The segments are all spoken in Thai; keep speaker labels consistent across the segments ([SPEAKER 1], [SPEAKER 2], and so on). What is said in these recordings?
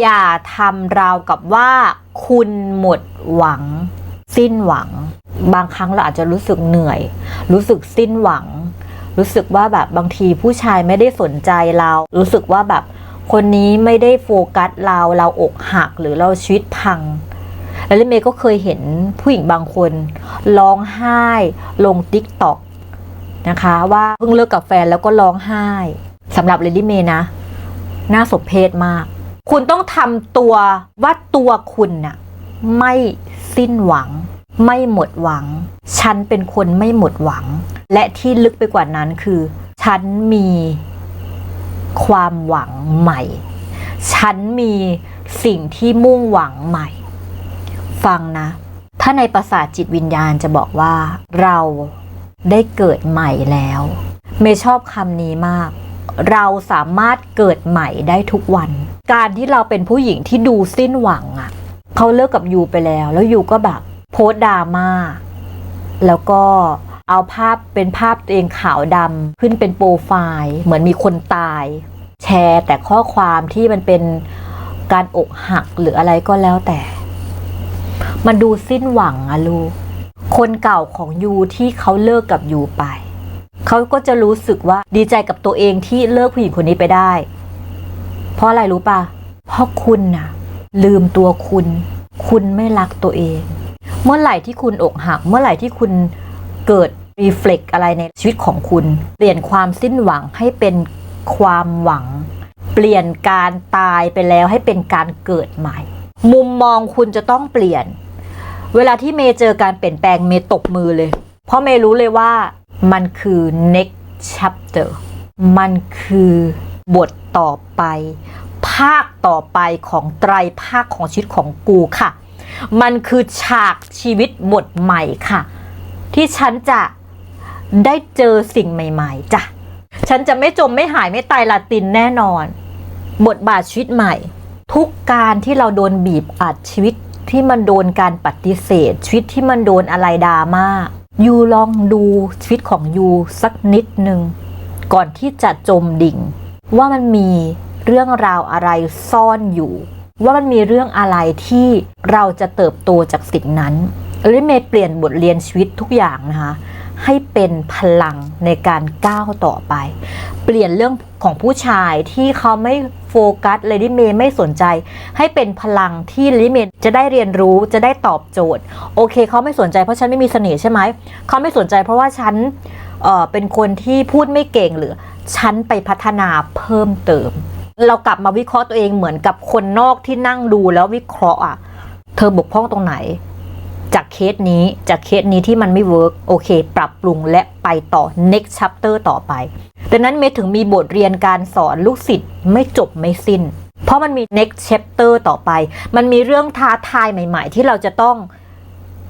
[SPEAKER 1] อย่าทำราวกับว่าคุณหมดหวัง สิ้นหวัง บางครั้งเราอาจจะรู้สึกเหนื่อย รู้สึกสิ้นหวัง รู้สึกว่าแบบบางทีผู้ชายไม่ได้สนใจเรา รู้สึกว่าแบบคนนี้ไม่ได้โฟกัสเราเราอกหักหรือเราชีวิตพัง แล้วลิเมย์ก็เคยเห็นผู้หญิงบางคนร้องไห้ลงติ๊กต็อกนะคะว่าเพิ่งเลิกกับแฟนแล้วก็ร้องไห้สำหรับเลดี้เมย์นะ น่าสมเพชมาก คุณต้องทำตัวว่าตัวคุณน่ะไม่สิ้นหวัง ไม่หมดหวัง ฉันเป็นคนไม่หมดหวัง และที่ลึกไปกว่านั้นคือ ฉันมีความหวังใหม่ ฉันมีสิ่งที่มุ่งหวังใหม่ ฟังนะ ถ้าในภาษาจิตวิญญาณจะบอกว่า เราได้เกิดใหม่แล้วเมย์ชอบคำนี้มาก เราสามารถเกิดใหม่ได้ทุกวัน การที่เราเป็นผู้หญิงที่ดูสิ้นหวังอะ่ะเขาเลิกกับยูไปแล้ว แล้วยูก็แบบโพสดราม่าแล้วก็เอาภาพเป็นภาพตัวเองขาวดำขึ้นเป็นโปรไฟล์เหมือนมีคนตาย แชร์แต่ข้อความที่มันเป็นการอกหักหรืออะไรก็แล้วแต่ มันดูสิ้นหวังอะลูกคนเก่าของยูที่เขาเลิกกับยูไป เขาก็จะรู้สึกว่าดีใจกับตัวเองที่เลิกผู้หญิงคนนี้ไปได้ เพราะอะไรรู้ปะเพราะคุณน่ะ ลืมตัวคุณ คุณไม่รักตัวเอง เมื่อไหร่ที่คุณอกหัก เมื่อไหร่ที่คุณเกิดรีเฟล็กอะไรในชีวิตของคุณ เปลี่ยนความสิ้นหวังให้เป็นความหวัง เปลี่ยนการตายไปแล้วให้เป็นการเกิดใหม่ มุมมองคุณจะต้องเปลี่ยน เวลาที่เมย์เจอการเปลี่ยนแปลงเมย์ตบมือเลย เพราะเมย์รู้เลยว่า มันคือ next chapter มันคือบทต่อไป ภาคต่อไปของไตรภาคของชีวิตของกูค่ะ มันคือฉากชีวิตบทใหม่ค่ะ ที่ฉันจะได้เจอสิ่งใหม่ ๆจ้ะ ฉันจะไม่จมไม่หายไม่ตายลาตินแน่นอน บทบาทชีวิตใหม่ ทุกการที่เราโดนบีบอัดชีวิตที่มันโดนการปฏิเสธชีวิตที่มันโดนอะไรดราม่า ยูลองดูชีวิตของยูสักนิดหนึ่งก่อนที่จะจมดิ่ง ว่ามันมีเรื่องราวอะไรซ่อนอยู่ ว่ามันมีเรื่องอะไรที่เราจะเติบโตจากสิ่งนั้นเอลิเมย์เปลี่ยนบทเรียนชีวิตทุกอย่างนะคะให้เป็นพลังในการก้าวต่อไป เปลี่ยนเรื่องของผู้ชายที่เขาไม่ โฟกัสเลดี้เมย์ไม่สนใจ ให้เป็นพลังที่เลดี้เมย์จะได้เรียนรู้จะได้ตอบโจทย์ โอเคเขาไม่สนใจเพราะฉันไม่มีเสน่ห์ใช่ไหมเขาไม่สนใจเพราะว่าฉันเอ่อเป็นคนที่พูดไม่เก่งหรือฉันไปพัฒนาเพิ่มเติม เรากลับมาวิเคราะห์ตัวเองเหมือนกับคนนอกที่นั่งดูแล้ววิเคราะห์อะเธอบกพร่องตรงไหน จากเคสนี้จากเคสนี้ที่มันไม่เวิร์กโอเค ปรับปรุงและไปต่อ next chapter ต่อไป ดังนั้นเมย์ถึงมีบทเรียนการสอนลูกศิษย์ไม่จบไม่สิ้น เพราะมันมี next chapter ต่อไป มันมีเรื่องท้าทายใหม่ ๆ ที่เราจะต้อง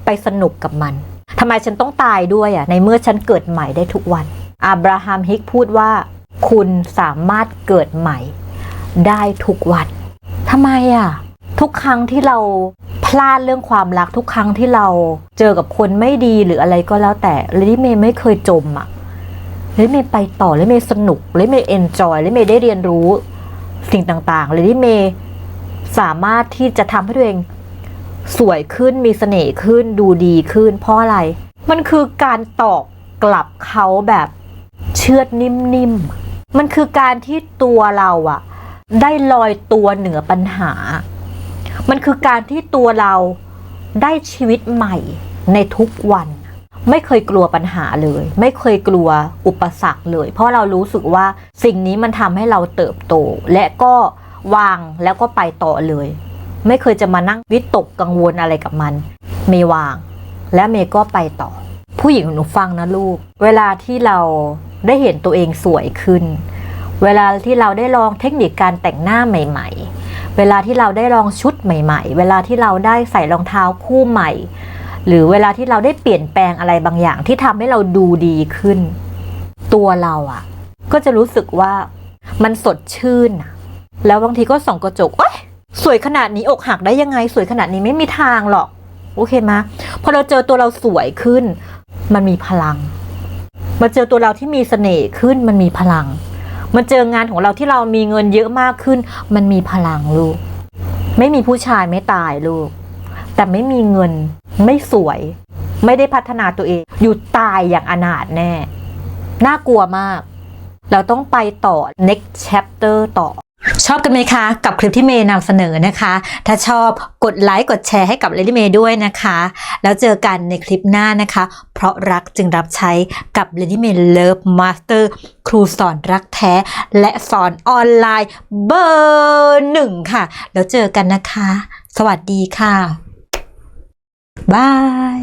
[SPEAKER 1] ไปสนุกกับมันทำไมฉันต้องตายด้วยอะในเมื่อฉันเกิดใหม่ได้ทุกวันอับราฮัมฮิกพูดว่า คุณสามารถเกิดใหม่ ได้ทุกวันทำไมอะทุกครั้งที่เราพลาดเรื่องความรักทุกครั้งที่เราเจอกับคนไม่ดีหรืออะไรก็แล้วแต่ลดี้เมย์ไม่เคยจมอะ เลดี้เมย์ไปต่อเลดี้เมย์สนุกเลดี้เมย์เอนจอยเลดี้เมย์ได้เรียนรู้สิ่งต่างๆเลดี้เมย์สามารถที่จะทำให้ตัวเองสวยขึ้นมีเสน่ห์ขึ้นดูดีขึ้น เพราะอะไร มันคือการตอบกลับเขาแบบเชือดนิ่มๆ มันคือการที่ตัวเราอะได้ลอยตัวเหนือปัญหา มันคือการที่ตัวเราได้ชีวิตใหม่ในทุกวัน ไม่เคยกลัวปัญหาเลย ไม่เคยกลัวอุปสรรคเลย เพราะเรารู้สึกว่าสิ่งนี้มันทำให้เราเติบโต และก็วางแล้วก็ไปต่อเลย ไม่เคยจะมานั่งวิตกกังวลอะไรกับมัน เมย์วาง และเมย์ก็ไปต่อ ผู้หญิงหนูฟังนะลูก เวลาที่เราได้เห็นตัวเองสวยขึ้น เวลาที่เราได้ลองเทคนิคการแต่งหน้าใหม่ ๆ เวลาที่เราได้ลองชุดใหม่ ๆ เวลาที่เราได้ใส่รองเท้าคู่ใหม่ หรือเวลาที่เราได้เปลี่ยนแปลงอะไรบางอย่างที่ทำให้เราดูดีขึ้น ตัวเราอะ่ะ ก็จะรู้สึกว่ามันสดชื่น แล้วบางทีก็ส่องกระจกเอ้ยสวยขนาดนี้อกหักได้ยังไง สวยขนาดนี้ไม่มีทางหรอก โอเคไหมพอเราเจอตัวเราสวยขึ้น มันมีพลัง มาเจอตัวเราที่มีเสน่ห์ขึ้นมันมีพลัง มาเจองานของเราที่เรามีเงินเยอะมากขึ้น มันมีพลังลูก ไม่มีผู้ชายไม่ตายลูก แต่ไม่มีเงิน ไม่สวย ไม่ได้พัฒนาตัวเอง อยู่ตายอย่างอนาถแน่ น่ากลัวมาก เราต้องไปต่อ next chapter ต่อชอบกันไหมคะ กับคลิปที่เมย์นำเสนอนะคะ ถ้าชอบกดไลค์กดแชร์ให้กับเลดี้เมย์ด้วยนะคะ แล้วเจอกันในคลิปหน้านะคะ เพราะรักจึงรับใช้กับ Lady May Love Master ครูสอนรักแท้ และสอนออนไลน์เบอร์หนึ่งค่ะ แล้วเจอกันนะคะ สวัสดีค่ะ บาย